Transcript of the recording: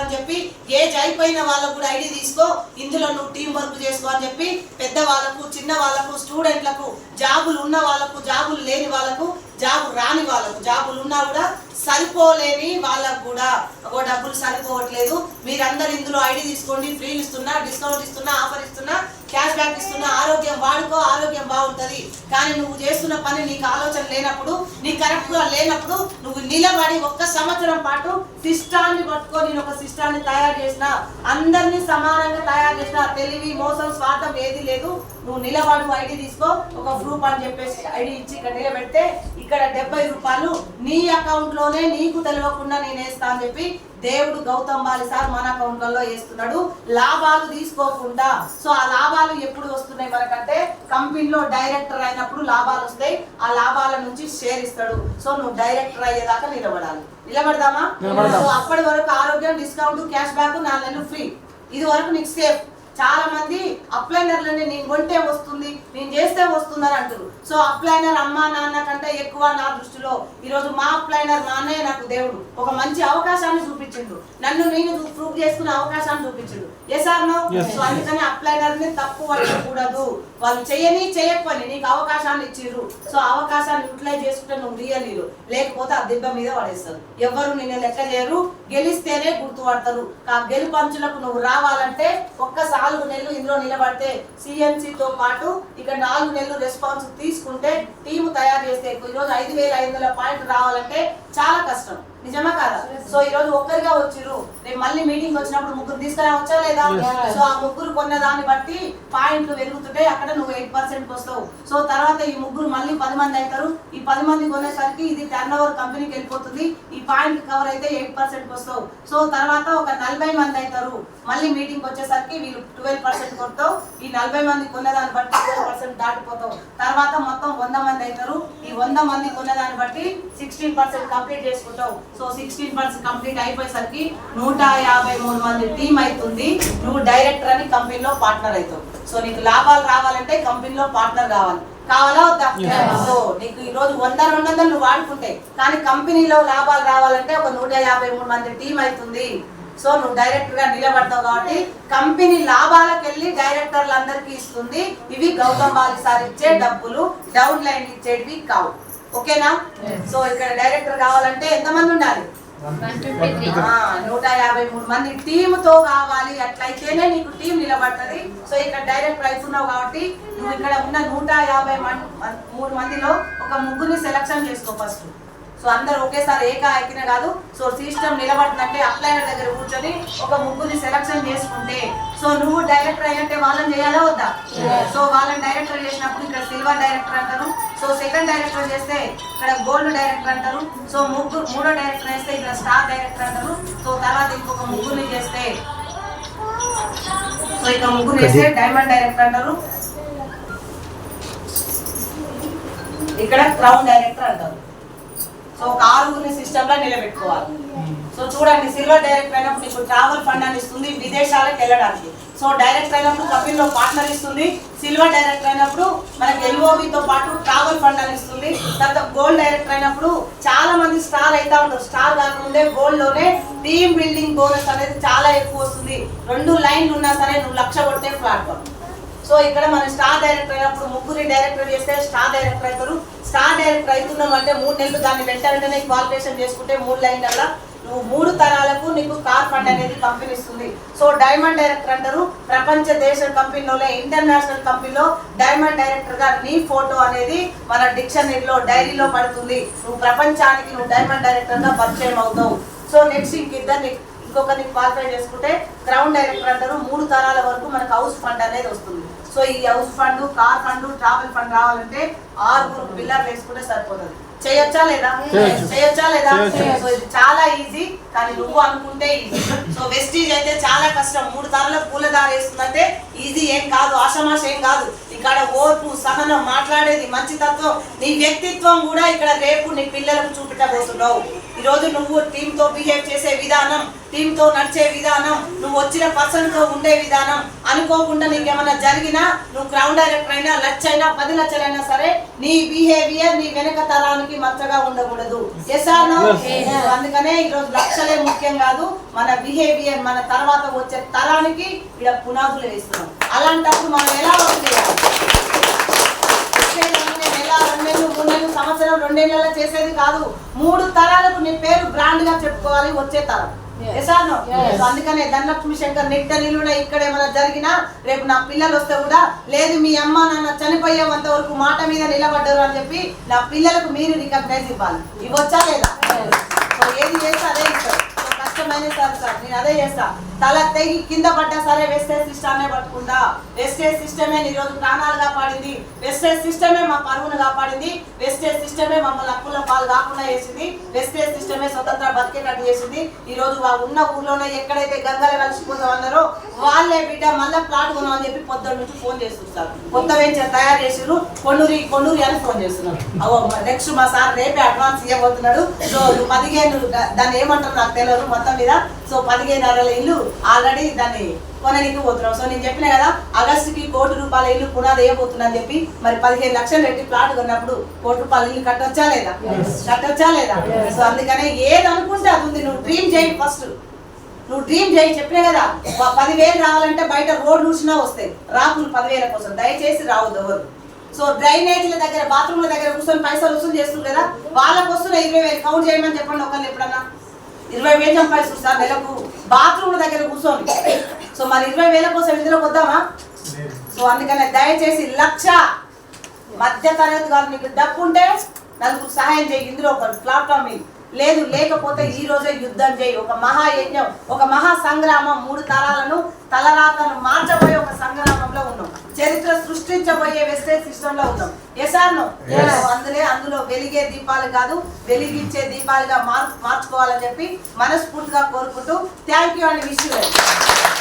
అని చెప్పి ఏజ్ అయిపోయిన వాళ్ళకు కూడా ఐడి తీసుకో ఇందులో నువ్వు టీం వర్క్ చేసుకో అని చెప్పి పెద్ద వాళ్ళకు చిన్న వాళ్ళకు స్టూడెంట్లకు జాబులు ఉన్న వాళ్ళకు జాబులు లేని వాళ్ళకు జాబు రాని వాళ్ళకు జాబులు ఉన్నా కూడా సరిపోలేని వాళ్ళకు కూడా ఒక డబ్బులు సరిపోవట్లేదు. మీరందరూ ఇందులో ఐడి తీసుకోండి ఫ్రీలు ఇస్తున్నా డిస్కౌంట్ ఇస్తున్నా ఆఫర్ ఇస్తున్నా క్యాష్ బ్యాక్ ఇస్తున్నా ఆరోగ్యం వాడుకో ఆరోగ్యం బాగుంటుంది. కానీ నువ్వు చేస్తున్న పని నీకు ఆలోచన లేనప్పుడు నీకు కరెక్ట్గా లేనప్పుడు నిలబడి ఒక్క సంవత్సరం పాటు సిస్టాన్ని పట్టుకొని నేను ఒక సిస్టాన్ని తయారు చేసిన అందరినీ సమానంగా తయారు చేసిన తెలివి మోసం స్వార్థం ఏది లేదు. నువ్వు నిలబడు ఐడి తీసుకో ఒక గ్రూప్ అని చెప్పేసి ఐడి ఇచ్చి ఇక్కడ నిలబెడితే ఇక్కడ డెబ్బై రూపాయలు నీ అకౌంట్లోనే నీకు తెలియకుండా నేను వేస్తా అని చెప్పి దేవుడు గౌతమ్ బాలి సార్ మన అకౌంట్లలో వేస్తున్నాడు. లాభాలు తీసుకోకుండా. సో ఆ లాభాలు ఎప్పుడు వస్తున్నాయి మనకంటే? కంపెనీలో డైరెక్టర్ అయినప్పుడు లాభాలు వస్తాయి. ఆ లాభాల నుంచి షేర్ ఇస్తాడు. సో నువ్వు డైరెక్టర్ అయ్యేదాకా నిలబడాలి. నిలబడదామా? నిలబడదాం. సో అప్పటి వరకు ఆరోగ్యం డిస్కౌంట్ క్యాష్ బ్యాక్ నాలుగు ఫ్రీ. ఇది వరకు నీకు సేఫ్. చాలా మంది అప్లైనర్లని నేను కొంటే వస్తుంది నేను చేస్తే వస్తుంది అని అంటారు సో అప్లైనర్ అమ్మా నాన్న కంటే ఎక్కువ నా దృష్టిలో ఈరోజు మా అప్లైనర్ మా అన్నయ్య నాకు దేవుడు. ఒక మంచి అవకాశాన్ని చూపించిండు. నన్ను నేను ప్రూవ్ చేసుకునే అవకాశాన్ని చూపించిండు. No Yes. సో అందుకని అప్లైనర్ని తప్పు పట్టకూడదు. వాళ్ళు చేయని చేయకపోని నీకు అవకాశాన్ని ఇచ్చిర్రు. సో అవకాశాన్ని యూటిలైజ్ చేసుకుంటే నువ్వు రియల్ హీరో. లేకపోతే ఆ దెబ్బ మీద పడేస్తారు. ఎవరు నిన్ను లెక్క చేయరు. గెలిస్తేనే గుర్తుపడతారు. ఆ గెలుపంచులకు నువ్వు రావాలంటే ఒక్క నాలుగు నెలలు ఇందులో నిలబడితే CNC తో పాటు ఇక నాలుగు నెలలు రెస్పాన్స్ తీసుకుంటే టీము తయారు చేస్తే ఈ రోజు ఐదు వేల ఐదు వందల పాయింట్ రావాలంటే చాలా కష్టం. నిజమా కాదా? సో ఈ రోజు ఒక్కరిగా వచ్చిర్రు. రేపు మళ్ళీ మీటింగ్ వచ్చినప్పుడు ముగ్గురు తీసుకురావచ్చా లేదా? Yes. సో ఆ ముగ్గురు కొన్న దాన్ని బట్టి పాయింట్లు పెరుగుతుంటే అక్కడ నువ్వు ఎయిట్ పర్సెంట్ వస్తావు. సో తర్వాత ఈ ముగ్గురు మళ్ళీ పది మంది అవుతారు. ఈ పది మంది కొనేసరికి ఇది టర్న్ ఓవర్ కంపెనీకి వెళ్ళిపోతుంది. ఈ పాయింట్ కవర్ అయితే ఎయిట్ పర్సెంట్ వస్తావు. సో తర్వాత ఒక నలభై మంది అవుతారు. మళ్ళీ మీటింగ్ వచ్చేసరికి వీళ్ళు ట్వెల్వ్ పర్సెంట్ కొడతావు. ఈ నలభై మంది కొన్నదాన్ని బట్టి ట్వెల్వ్ పర్సెంట్ దాటిపోతావు. తర్వాత మొత్తం వంద మంది అవుతారు. ఈ వంద మంది కొన్నదాన్ని బట్టి సిక్స్టీన్ పర్సెంట్ కంప్లీట్ చేసుకుంటావు. సో సిక్స్టీన్ పర్సెంట్ కంప్లీట్ అయిపోయేసరికి నూట యాభై మూడు మంది టీం అవుతుంది నువ్వు డైరెక్టర్ అని కంపెనీలో పార్ట్నర్ అవుతావు. సో నీకు లాభాలు రావాలంటే కంపెనీలో పార్ట్నర్ కావాలి. కావాలా వద్దా. సో నీకు ఈ రోజు వంద రెండు వందలు నువ్వు వాడుకుంటే కానీ కంపెనీలో లాభాలు రావాలంటే ఒక నూట యాభై మూడు మంది టీం అవుతుంది. సో నువ్వు డైరెక్టర్గా నిలబడతావు కాబట్టి కంపెనీ లాభాలకు వెళ్ళి డైరెక్టర్లు అందరికీ ఇస్తుంది. ఇవి గౌతమ్ బాలి సార్ ఇచ్చే డబ్బులు డౌన్ లైన్ ఇచ్చేటివి కావు. ఓకేనా? సో ఇక్కడ డైరెక్టర్ కావాలంటే ఎంతమంది ఉండాలి? నూట యాభై మూడు మంది. టీమ్తో కావాలి అట్లయితేనే నీకు టీం నిలబడుతుంది. సో ఇక్కడ డైరెక్ట్ అవుతున్నావు కాబట్టి నువ్వు ఇక్కడ ఉన్న నూట యాభై మూడు మందిలో ఒక ముగ్గురిని సెలక్షన్ చేసుకో ఫస్ట్ సో అందరు ఒకేసారి ఏక ఎక్కిన కాదు. సో సిస్టమ్ నిలబడుతుందంటే అప్లైనర్ దగ్గర కూర్చొని ఒక ముగ్గురిని సెలక్షన్ చేసుకుంటే సో నువ్వు డైరెక్టర్ అయినట్టే వాళ్ళని చేయాలా వద్దా? సో వాళ్ళని డైరెక్టర్ చేసినప్పుడు ఇక్కడ సిల్వర్ డైరెక్టర్ అంటారు. సో సెకండ్ డైరెక్టర్ చేస్తే ఇక్కడ గోల్డ్ డైరెక్టర్ అంటారు. సో ముగ్గురు మూడో డైరెక్టర్ వేస్తే ఇక్కడ స్టార్ డైరెక్టర్ అంటారు. సో తర్వాత ఇంకొక ముగ్గురిని చేస్తే సో ఇక ముగ్గురు వేస్తే డైమండ్ డైరెక్టర్ అంటారు. ఇక్కడ క్రౌన్ డైరెక్టర్ అంటారు. సో ఒక ఆరుగురిని సిస్టమ్లో నిలబెట్టుకోవాలి. సో చూడండి సిల్వర్ డైరెక్ట్ అయినప్పుడు ఇప్పుడు ట్రావెల్ ఫండ్ అని ఇస్తుంది విదేశాలకు వెళ్ళడానికి. సో డైరెక్ట్ అయినప్పుడు కంపెనీలో పార్ట్నర్ ఇస్తుంది సిల్వర్ డైరెక్టర్ అయినప్పుడు మనకి ఎల్ఓబితో తో పాటు ట్రావెల్ ఫండ్ అని ఇస్తుంది. తర్వాత గోల్డ్ డైరెక్టర్ అయినప్పుడు చాలా మంది స్టార్ అవుతా ఉంటారు స్టార్ కాకముందే గోల్డ్లోనే టీమ్ బిల్డింగ్ బోనస్ అనేది చాలా ఎక్కువ వస్తుంది. రెండు లైన్లు ఉన్నా సరే నువ్వు లక్ష కొడితే ప్లాట్ఫామ్ సో ఇక్కడ మన స్టార్ డైరెక్టర్ అయినప్పుడు ముగ్గురి డైరెక్టర్ చేస్తే స్టార్ డైరెక్టర్ అవుతారు. స్టార్ డైరెక్టర్ అవుతున్నాం అంటే మూడు నెలలు దాన్ని వెంట వెంటనే క్వాలిఫికేషన్ చేసుకుంటే మూడు లైన్ల నువ్వు మూడు తరాలకు నీకు కార్ ఫండ్ అనేది కంపెనీ ఇస్తుంది. సో డైమండ్ డైరెక్టర్ అంటారు. ప్రపంచ దేశ కంపెనీలో ఇంటర్నేషనల్ కంపెనీలో డైమండ్ డైరెక్టర్గా నీ ఫోటో అనేది మన డిక్షనరీలో డైరీలో పడుతుంది. నువ్వు ప్రపంచానికి నువ్వు డైమండ్ డైరెక్టర్గా పరిచయం అవుతావు. సో నెక్స్ట్ ఇంకిద్దరిని ఇంకొకరిని క్వాలిఫై చేసుకుంటే గ్రౌండ్ డైరెక్టర్ అంటారు. మూడు తరాల వరకు మనకు హౌస్ ఫండ్ అనేది వస్తుంది. సో ఈ house fund car fund travel fund రావాలంటే ఆరుగురు పిల్లర్ వేసుకుంటే సరిపోతుంది. చేయొచ్చా లేదా? చేయొచ్చు. లేదా. సో ఇది చాలా ఈజీ కానీ నువ్వు అనుకుంటే ఈజీ సో వెస్టీజ్ అయితే చాలా కష్టం. మూడు తరాల పూలదార వేస్తుందంటే ఈజీ ఏం కాదు ఆషమాష ఏం కాదు. ఇక్కడ ఓర్పు సహనం మాట్లాడేది మంచి తత్వం. నీ వ్యక్తిత్వం కూడా ఇక్కడ రేపు నీ పిల్లలకు చూపించబోతున్నావు. ఈ రోజు నువ్వు టీమ్తో బిహేవ్ చేసే విధానం టీమ్తో నడిచే విధానం నువ్వు వచ్చిన పర్సన్తో ఉండే విధానం అనుకోకుండా నీకేమైనా జరిగినా నువ్వు గ్రౌండ్ డైరెక్టర్ అయినా లక్ష అయినా పది లక్షలైనా సరే నీ బిహేవియర్ నీ వెనక తరానికి మచ్చగా ఉండకూడదు. అందుకనే ఈ రోజు లక్షలే ముఖ్యం కాదు మన బిహేవియర్ మన తర్వాత వచ్చే తరానికి ఇక్కడ పునాదులు వేస్తున్నాం. అలాంటప్పుడు మనం ఎలా చేయాలి వచ్చేదాన్ని నెల రెండు సంవత్సరం రెండేళ్ళలో చేసేది కాదు మూడు తరాలకు నీ పేరు బ్రాండ్గా చెప్పుకోవాలి వచ్చే తరం Yes అందుకనే ధనలక్ష్మి శంకర్ నిట్ట నిలువున ఇక్కడ ఏమైనా జరిగినా రేపు నా పిల్లలు వస్తే కూడా లేదు మీ అమ్మ నాన్న చనిపోయేంత వరకు మాట మీద నిలబడ్డారు అని చెప్పి నా పిల్లలకు మీరు రికగ్నైజ్ ఇవ్వాలి ఇవ్వచ్చా లేదా ఏది చేస్తే అదే ఇస్తారు. సో సార్ నేను అదే చేస్తా. తల తెగి కింద పడ్డా సరే వెస్టేజ్ సిస్టమే పట్టుకుందా వెస్టేజ్ సిస్టమే ఈ రోజు ప్రాణాలు కాపాడింది. వెస్టేజ్ సిస్టమే మా పరువును కాపాడింది. వెస్టేజ్ సిస్టమే మమ్మల్ని అప్పుల పాలు కాకుండా చేసింది. వెస్టేజ్ సిస్టమే స్వతంత్ర బతికేటట్టు చేసింది. ఈ రోజు వా ఉన్న ఊర్లోనే ఎక్కడైతే గంగలు కలిసిపోతాం అన్నారో వాళ్ళే బిడ్డ మళ్ళీ ప్లాట్ కొనామని చెప్పి పొద్దున్న నుంచి ఫోన్ చేస్తున్నారు కొత్త వెంచర్ తయారు చేసిరు కొన్నూరి కొన్నూరి అని ఫోన్ చేస్తున్నారు. అవో నెక్స్ట్ మా సార్ రేపే అడ్వాన్స్ ఇవ్వబోతున్నాడు. సో పదిహేను దాన్ని ఏమంటారు నాకు తెలియదు. మొత్తం మీద. సో పదిహేను అరల ఇల్లు ఆల్రెడీ దాన్ని కొనడానికి పోతున్నాం. సో నేను చెప్పిన కదా ఆగస్టుకి కోటి రూపాయల ఇల్లు పునాది వేయబోతున్నా అని చెప్పి మరి పదిహేను లక్షలు పెట్టి ప్లాట్ కొన్నప్పుడు కోటి రూపాయల ఇల్లు కట్టొచ్చా లేదా? కట్టొచ్చా లేదా? సో అందుకనే ఏది అనుకుంటే అది ఉంది. నువ్వు డ్రీమ్ చేయి ఫస్ట్ నువ్వు డ్రీమ్ చేయి. చెప్పినా కదా పదివేలు రావాలంటే బయట రోడ్ చూసినా వస్తాయి. రాకులు పదివేల కోసం. దయచేసి రావద్దు ఎవరు. సో డ్రైనేజీల దగ్గర బాత్రూమ్ల దగ్గర కూర్చొని పైసలు వసూలు చేస్తుంది కదా వాళ్ళకు వస్తున్న ఇరవై వేలు కౌంట్ చేయమని చెప్పండి ఒకరిని ఎప్పుడన్నా. ఇరవై వేలు సంపాదిస్తుంది సార్ నెలకు బాత్రూమ్ దగ్గర కూర్చోండి. సో మరి ఇరవై వేల కోసం ఇందులోకి వద్దామా? సో అందుకనే దయచేసి లక్ష మధ్య తరగతి వారు నీకు డబ్బు ఉంటే నలుగురు సహాయం చేయి. ఇందులో ఒక ప్లాట్ఫామ్ లేదు లేకపోతే ఈ రోజే యుద్ధం చేయి. ఒక మహాయజ్ఞం ఒక మహా సంగ్రామం మూడు తరాలను తలరాతను మార్చబోయే ఒక సంగ్రామంలో ఉన్నాం. చరిత్ర సృష్టించబోయే వెస్టేజ్ సిస్టంలో ఉన్నాం. అందులో అందులో వెలిగే దీపాలు కాదు వెలిగించే దీపాలుగా మార్ మార్చుకోవాలని చెప్పి మనస్ఫూర్తిగా కోరుకుంటూ థ్యాంక్ యూ అని విషయం